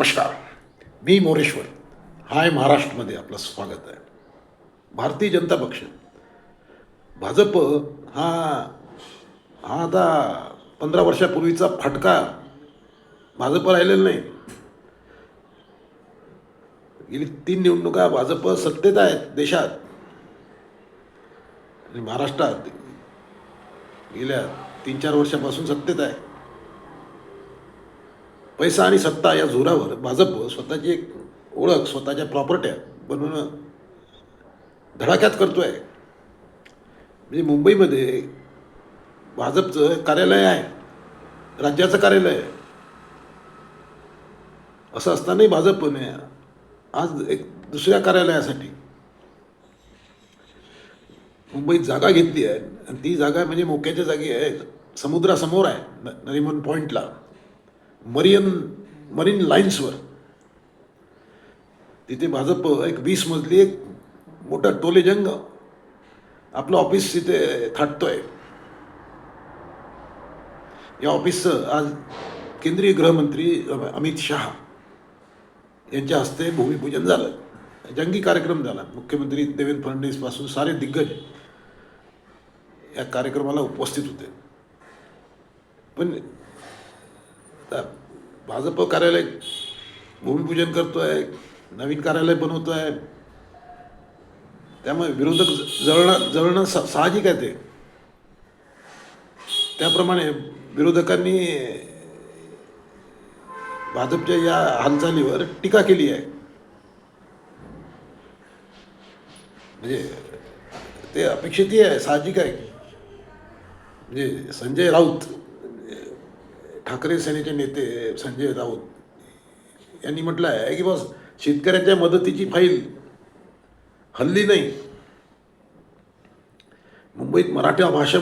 नमस्कार. मी मोरेश्वर. हाय महाराष्ट्रमध्ये आपलं स्वागत आहे. भारतीय जनता पक्ष. भाजप हा हा आता पंधरा वर्षापूर्वीचा फटका. भाजप राहिलेला नाही. गेली तीन निवडणुका भाजप सत्तेत आहेत देशात. आणि महाराष्ट्रात गेल्या तीन चार वर्षापासून सत्तेत आहे. पैसा आणि सत्ता या जोरावर भाजप स्वतःची एक ओळख स्वतःच्या प्रॉपर्ट्या बनवणं धडाक्यात करतो आहे म्हणजे मुंबईमध्ये भाजपचं कार्यालय आहे राज्याचं कार्यालय आहे. असं असतानाही भाजपने आज एक दुसऱ्या कार्यालयासाठी मुंबईत जागा घेतली आहे. आणि ती जागा म्हणजे मोक्याच्या जागी आहे समुद्रासमोर आहे न- नरिमन पॉईंटला मरियन मरीन लाईन्सवर. तिथे भाजप एक वीस मजली एक मोठा टोलेजंग आपलं ऑफिस तिथे थाटतोय. या ऑफिसचं आज केंद्रीय गृहमंत्री अमित शहा यांच्या हस्ते भूमिपूजन झालं. जंगी कार्यक्रम झाला. मुख्यमंत्री देवेंद्र फडणवीसपासून सारे दिग्गज या कार्यक्रमाला उपस्थित होते. पण भाजप कार्यालय भूमिपूजन आहे नवीन कार्यालय बनवतो आहे त्यामुळे विरोधक जळणं जळणं सा- साहजिक आहे ते. त्याप्रमाणे विरोधकांनी भाजपच्या या हालचालीवर टीका केली आहे. म्हणजे ते अपेक्षितही आहे साहजिक आहे. म्हणजे संजय राऊत ठाकरे सेनेचे नेते संजय राऊत यांनी म्हटलं आहे की बस शेतकऱ्यांच्या मदतीची फाईल हल्ली नाही. मुंबईत मराठा भाषा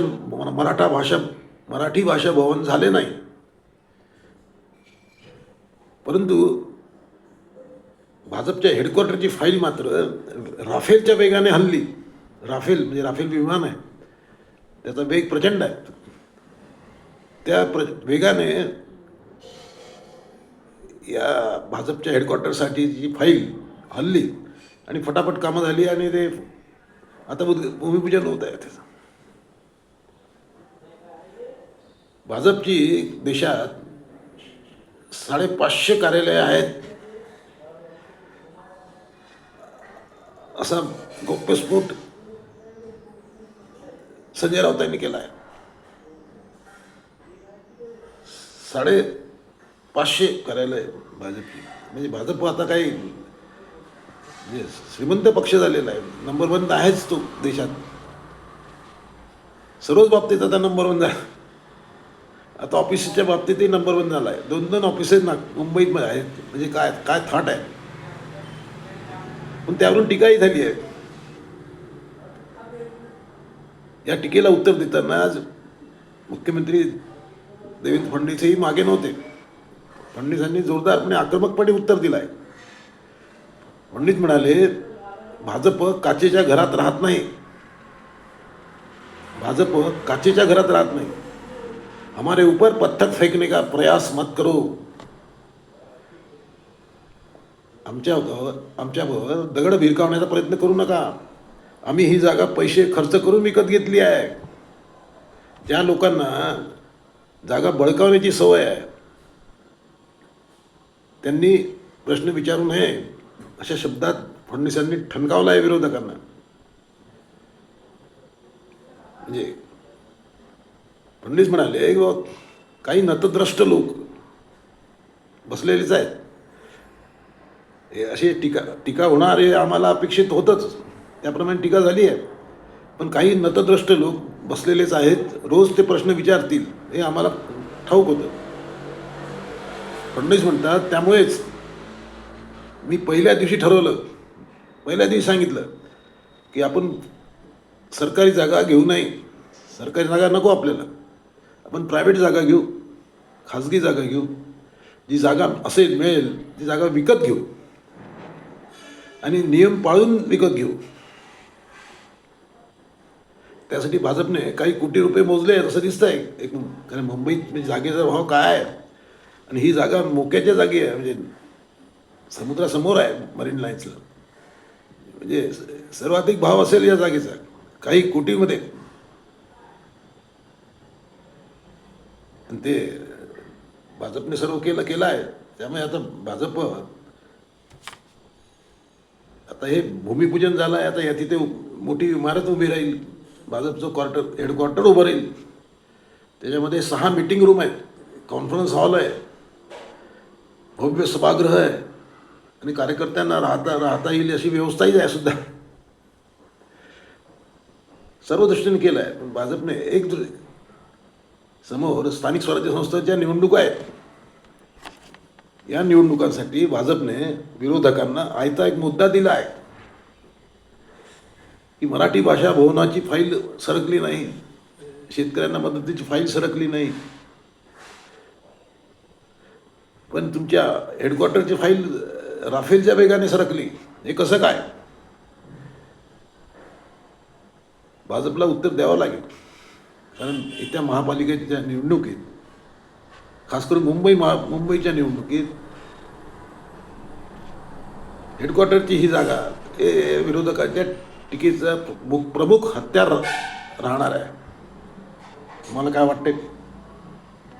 मराठा भाषा मराठी भाषा भवन झाले नाही. परंतु भाजपच्या हेडक्वार्टरची फाईल मात्र राफेलच्या वेगाने हल्ली. राफेल म्हणजे राफेल विमान आहे. त्याचा वेग प्रचंड आहे. त्या प्र वेगाने या भाजपच्या हेडक्वार्टरसाठी जी फाईल हल्ली आणि फटाफट कामं झाली आणि ते आता भूमिपूजन होत आहे त्याचं. भाजपची देशात साडेपाचशे कार्यालय आहेत. असा गौप्यस्फोट संजय राऊत यांनी केला आहे. साडे पाचशे कार्यालय भाजपची म्हणजे भाजप आता काही म्हणजे श्रीमंत पक्ष झालेला आहे. नंबर वन आहेच तो देशात. सर्वच बाबतीत आता नंबर वन झाला. आता ऑफिसच्या बाबतीतही नंबर वन झाला आहे. दोन दोन ऑफिसेस ना मुंबईत आहेत. म्हणजे काय काय थाट आहे? पण त्यावरून टीकाही झाली आहे. या टीकेला उत्तर देताना आज मुख्यमंत्री देवेंद्र फडणवीसही मागे नव्हते. फडणवीसांनी जोरदारपणे आक्रमकपणे उत्तर दिलं आहे फडणवीस म्हणाले भाजप काचेच्या घरात राहत नाही. भाजप काचेच्या घरात राहत नाही. हमारे ऊपर पत्थर फेकने का प्रयास मत करो. आमच्या आमच्यावर दगड भिरकावण्याचा प्रयत्न करू नका. आम्ही ही जागा पैसे खर्च करून विकत घेतली आहे. ज्या लोकांना जागा बळकावण्याची सवय आहे. त्यांनी प्रश्न विचारू नये अशा शब्दात फडणवीसांनी ठणकावला आहे विरोधकांना. म्हणजे फडणवीस म्हणाले काही नतद्रष्ट लोक बसलेलेच आहेत. हे अशी टीका टीका होणार हे आम्हाला अपेक्षित होतंच. त्याप्रमाणे टीका झाली आहे. पण काही नतद्रष्ट लोक बसलेलेच आहेत. रोज ते प्रश्न विचारतील. हे आम्हाला ठाऊक होतं. फडणवीस म्हणतात त्यामुळेच मी पहिल्या दिवशी ठरवलं पहिल्या दिवशी सांगितलं की आपण सरकारी जागा घेऊ नये. सरकारी जागा नको आपल्याला. आपण प्रायव्हेट जागा घेऊ खाजगी जागा घेऊ. जी जागा असेल मिळेल ती जागा विकत घेऊ. आणि नियम पाळून विकत घेऊ. त्यासाठी भाजपने काही कोटी रुपये मोजले आहेत असं दिसतंय. एक कारण मुंबईत म्हणजे जागेचा भाव काय आहे? आणि ही जागा मोक्याच्या जागी आहे म्हणजे समुद्रासमोर आहे मरीन लाईन्सला म्हणजे सर्वाधिक भाव असेल या जागेचा काही कोटीमध्ये. आणि ते भाजपने सर्व केलं केलं आहे. त्यामुळे आता भाजप आता हे भूमिपूजन झालं आहे आता या तिथे मोठी इमारत उभी राहील. भाजपचं क्वार्टर हेडक्वार्टर उभं राहील त्याच्यामध्ये सहा मिटिंग रूम आहेत. कॉन्फरन्स हॉल आहे. भव्य सभागृह आहे. आणि कार्यकर्त्यांना राहता राहता येईल अशी व्यवस्थाही आहे सुद्धा. सर्व दृष्टीने केलं आहे. पण भाजपने एक दृ समोर स्थानिक स्वराज्य संस्थेच्या निवडणुका आहेत. या निवडणुकांसाठी भाजपने विरोधकांना आयता एक मुद्दा दिला आहे. की मराठी भाषा भवनाची फाईल सरकली नाही. शेतकऱ्यांना मदतीची फाईल सरकली नाही. पण तुमच्या हेडक्वार्टरची फाईल राफेलच्या वेगाने सरकली. हे कसं काय? भाजपला उत्तर द्यावं लागेल. कारण येत्या महापालिकेच्या निवडणुकीत खास करून मुंबई महा मुंबईच्या निवडणुकीत हेडक्वार्टरची ही जागा हे विरोधकाच्या टीकेचा प्रमुख प्रमुख हत्यार राहणार आहे. तुम्हाला काय वाटते